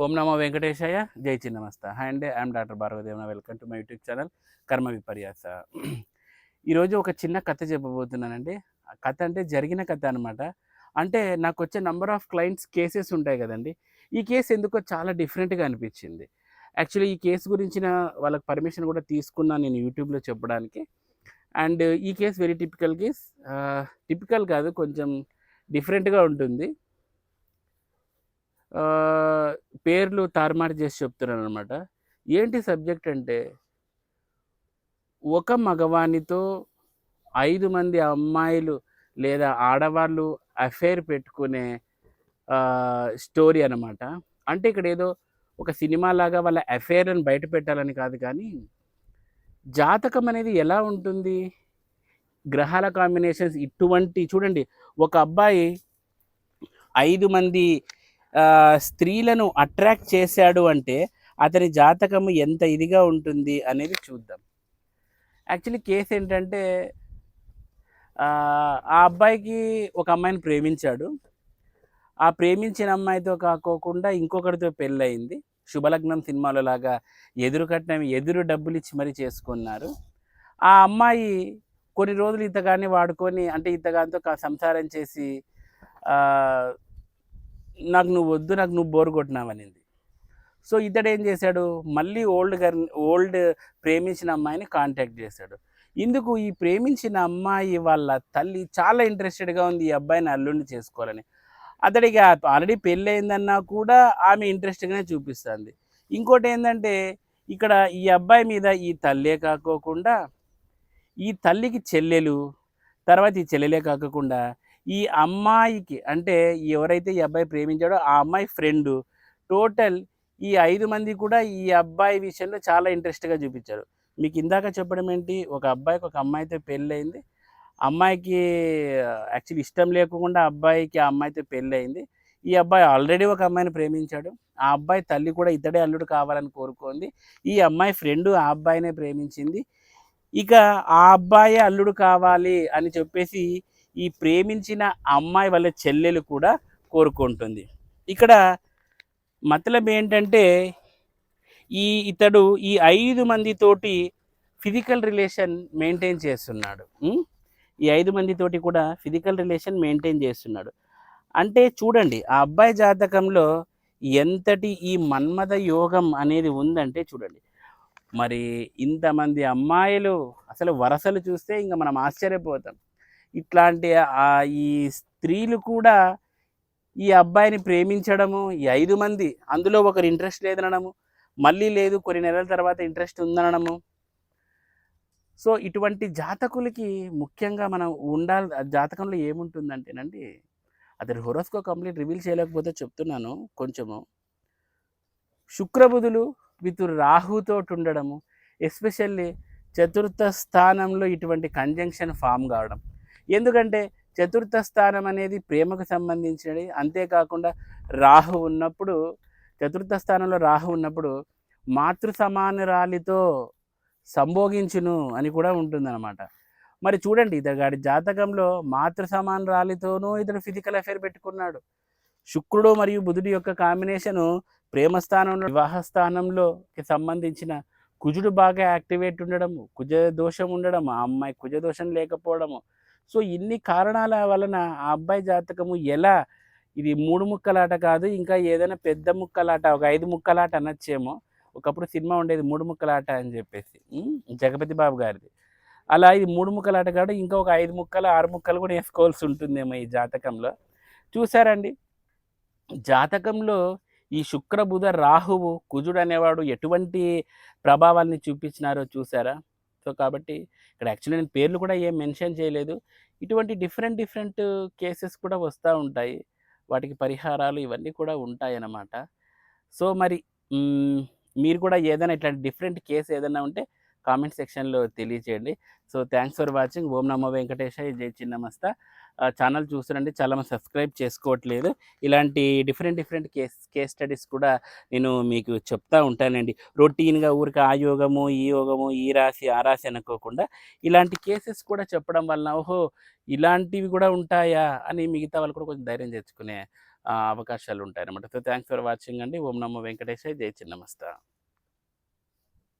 ఓం నమో వెంకటేశాయ. జై చిన్నమస్త. హాయ్ అండి I'm doctor Bhargavadevana. Welcome to my YouTube channel Karma Viparyasa. ఈరోజు ఒక చిన్న కథ చెప్పబోతున్నానండి. ఆ కథ అంటే జరిగిన కథ అనమాట అంటే నాకు వచ్చే నంబర్ ఆఫ్ క్లయింట్స్ కేసెస్ ఉంటాయి కదండి. ఈ కేసు ఎందుకో చాలా డిఫరెంట్గా అనిపించింది. యాక్చువల్లీ ఈ కేసు గురించిన వాళ్ళకి పర్మిషన్ కూడా తీసుకున్నాను నేను యూట్యూబ్లో చెప్పడానికి. అండ్ ఈ case very typical case typical కాదు కొంచెం డిఫరెంట్గా ఉంటుంది. పేర్లు తారుమారు చేసి చెప్తున్నాను అనమాట ఏంటి సబ్జెక్ట్ అంటే ఒక మగవానితో ఐదు మంది అమ్మాయిలు లేదా ఆడవాళ్ళు అఫేర్ పెట్టుకునే స్టోరీ అనమాట అంటే ఇక్కడ ఏదో ఒక సినిమా లాగా వాళ్ళ అఫేర్ని బయట పెట్టాలని కాదు కానీ జాతకం అనేది ఎలా ఉంటుంది? గ్రహాల కాంబినేషన్స్ ఇటువంటి చూడండి ఒక అబ్బాయి ఐదు మంది స్త్రీలను అట్రాక్ట్ చేశాడు అంటే అతని జాతకము ఎంత ఇదిగా ఉంటుంది అనేది చూద్దాం. యాక్చువల్లీ కేసు ఏంటంటే ఆ అబ్బాయికి ఒక అమ్మాయిని ప్రేమించాడు. ఆ ప్రేమించిన అమ్మాయితో కాకోకుండా ఇంకొకరితో పెళ్ళయింది. శుభలగ్నం సినిమాలో లాగా ఎదురు కట్నం ఎదురు డబ్బులు ఇచ్చి మరీ చేసుకున్నారు. ఆ అమ్మాయి కొన్ని రోజులు ఇతగాన్ని వాడుకొని అంటే ఇతగానితో సంసారం చేసి నాకు నువ్వు వద్దు నాకు నువ్వు బోరు కొట్టినావనింది సో ఇతడు ఏం చేశాడు? మళ్ళీ ఓల్డ్ గర్ ఓల్డ్ ప్రేమించిన అమ్మాయిని కాంటాక్ట్ చేశాడు. ఇందుకు ఈ ప్రేమించిన అమ్మాయి వాళ్ళ తల్లి చాలా ఇంట్రెస్టెడ్గా ఉంది ఈ అబ్బాయిని అల్లుండి చేసుకోవాలని. అతడికి ఆల్రెడీ పెళ్ళి అయిందన్నా కూడా ఆమె ఇంట్రెస్ట్గానే చూపిస్తుంది. ఇంకోటి ఏంటంటే ఇక్కడ ఈ అబ్బాయి మీద ఈ తల్లే కాకోకుండా ఈ తల్లికి చెల్లెలు తర్వాత ఈ చెల్లెలే కాకుండా ఈ అమ్మాయికి అంటే ఎవరైతే ఈ అబ్బాయి ప్రేమించాడో ఆ అమ్మాయి ఫ్రెండ్ టోటల్ ఈ ఐదు మంది కూడా ఈ అబ్బాయి విషయంలో చాలా ఇంట్రెస్ట్గా చూపించారు. మీకు ఇందాక చెప్పడం ఏంటి? ఒక అబ్బాయికి ఒక అమ్మాయితో పెళ్ళయింది. అమ్మాయికి యాక్చువల్లీ ఇష్టం లేకుండా అబ్బాయికి ఆ అమ్మాయితో పెళ్ళయింది. ఈ అబ్బాయి ఆల్రెడీ ఒక అమ్మాయిని ప్రేమించాడు. ఆ అబ్బాయి తల్లి కూడా ఇతడే అల్లుడు కావాలని కోరుకుంది. ఈ అమ్మాయి ఫ్రెండ్ ఆ అబ్బాయినే ప్రేమించింది. ఇక ఆ అబ్బాయే అల్లుడు కావాలి అని చెప్పేసి ఈ ప్రేమించిన అమ్మాయి వాళ్ళ చెల్లెలు కూడా కోరుకుంటుంది. ఇక్కడ మతలబ్ ఏంటంటే ఈ ఇతడు ఈ ఐదు మందితోటి ఫిజికల్ రిలేషన్ మెయింటైన్ చేస్తున్నాడు. ఈ ఐదు మందితోటి కూడా ఫిజికల్ రిలేషన్ మెయింటైన్ చేస్తున్నాడు. అంటే చూడండి ఆ అబ్బాయి జాతకంలో ఎంతటి ఈ మన్మథ యోగం అనేది ఉందంటే చూడండి. మరి ఇంతమంది అమ్మాయిలు అసలు వరసలు చూస్తే ఇంకా మనం ఆశ్చర్యపోతాం. ఇట్లాంటి ఈ స్త్రీలు కూడా ఈ అబ్బాయిని ప్రేమించడము ఈ ఐదు మంది అందులో ఒకరు ఇంట్రెస్ట్ లేదనడము మళ్ళీ లేదు కొన్ని నెలల తర్వాత ఇంట్రెస్ట్ ఉందనడము. సో ఇటువంటి జాతకులకి ముఖ్యంగా మనం ఉండాలి ఆ జాతకంలో ఏముంటుందంటేనండి అతని హొరోస్కో కంప్లీట్ రివీల్ చేయలేకపోతే చెప్తున్నాను కొంచెము. శుక్రబుధులు విత్ రాహుతో ఉండడము ఎస్పెషల్లీ చతుర్థ స్థానంలో ఇటువంటి కంజంక్షన్ ఫామ్ కావడం. ఎందుకంటే చతుర్థ స్థానం అనేది ప్రేమకు సంబంధించినది. అంతేకాకుండా రాహు ఉన్నప్పుడు చతుర్థ స్థానంలో రాహు ఉన్నప్పుడు మాతృ సమానురాలితో సంభోగించును అని కూడా ఉంటుందన్నమాట. మరి చూడండి ఇతడు గాడి జాతకంలో మాతృ సమానురాలితోనూ ఇతడు ఫిజికల్ అఫేర్ పెట్టుకున్నాడు. శుక్రుడు మరియు బుధుడి యొక్క కాంబినేషను ప్రేమ స్థానంలో వివాహ స్థానంలోకి సంబంధించిన కుజుడు బాగా యాక్టివేట్ ఉండడము కుజ దోషం ఉండడం ఆ అమ్మాయి కుజ దోషం లేకపోవడము సో ఇన్ని కారణాల వలన ఆ అబ్బాయి జాతకము ఎలా? ఇది మూడు ముక్కలాట కాదు ఇంకా ఏదైనా పెద్ద ముక్కలాట ఒక ఐదు ముక్కలాట అనొచ్చేమో. ఒకప్పుడు సినిమా ఉండేది మూడు ముక్కలాట అని చెప్పేసి. జగపతి బాబు గారిది. అలా ఇది మూడు ముక్కలాట కాదు ఇంకా ఒక ఐదు ముక్కలు ఆరు ముక్కలు కూడా వేసుకోవాల్సి ఉంటుందేమో ఈ జాతకంలో. చూసారండి జాతకంలో ఈ శుక్రబుధ రాహువు కుజుడు అనేవాడు ఎటువంటి ప్రభావాల్ని చూపించినారో చూసారా సో కాబట్టి ఇక్కడ యాక్చువల్లీ నేను పేర్లు కూడా ఏం మెన్షన్ చేయలేదు. ఇటువంటి డిఫరెంట్ డిఫరెంట్ కేసెస్ కూడా వస్తూ ఉంటాయి. వాటికి పరిహారాలు ఇవన్నీ కూడా ఉంటాయన్నమాట సో మరి మీరు కూడా ఏదైనా ఇట్లాంటి డిఫరెంట్ కేసు ఏదైనా ఉంటే కామెంట్ సెక్షన్లో తెలియచేయండి. So thanks for watching. ఓం నమో వెంకటేశాయ. జై చిన్నమస్త. ఛానల్ చూస్తుండండి చాలామంది సబ్స్క్రైబ్ చేసుకోవట్లేదు. ఇలాంటి different different case case studies కూడా నేను మీకు చెప్తా ఉంటానండి. రొటీన్గా ఊరికి ఆ యోగము ఈ యోగము ఈ రాశి ఆ రాశి అనుకోకుండా ఇలాంటి కేసెస్ కూడా చెప్పడం వలన ఓహో ఇలాంటివి కూడా ఉంటాయా అని మిగతా వాళ్ళు కూడా కొంచెం ధైర్యం తెచ్చుకునే అవకాశాలు ఉంటాయన్నమాట. సో థ్యాంక్స్ ఫర్ వాచింగ్ అండి. ఓం నమో వెంకటేశాయ. జై చిన్నమస్తా.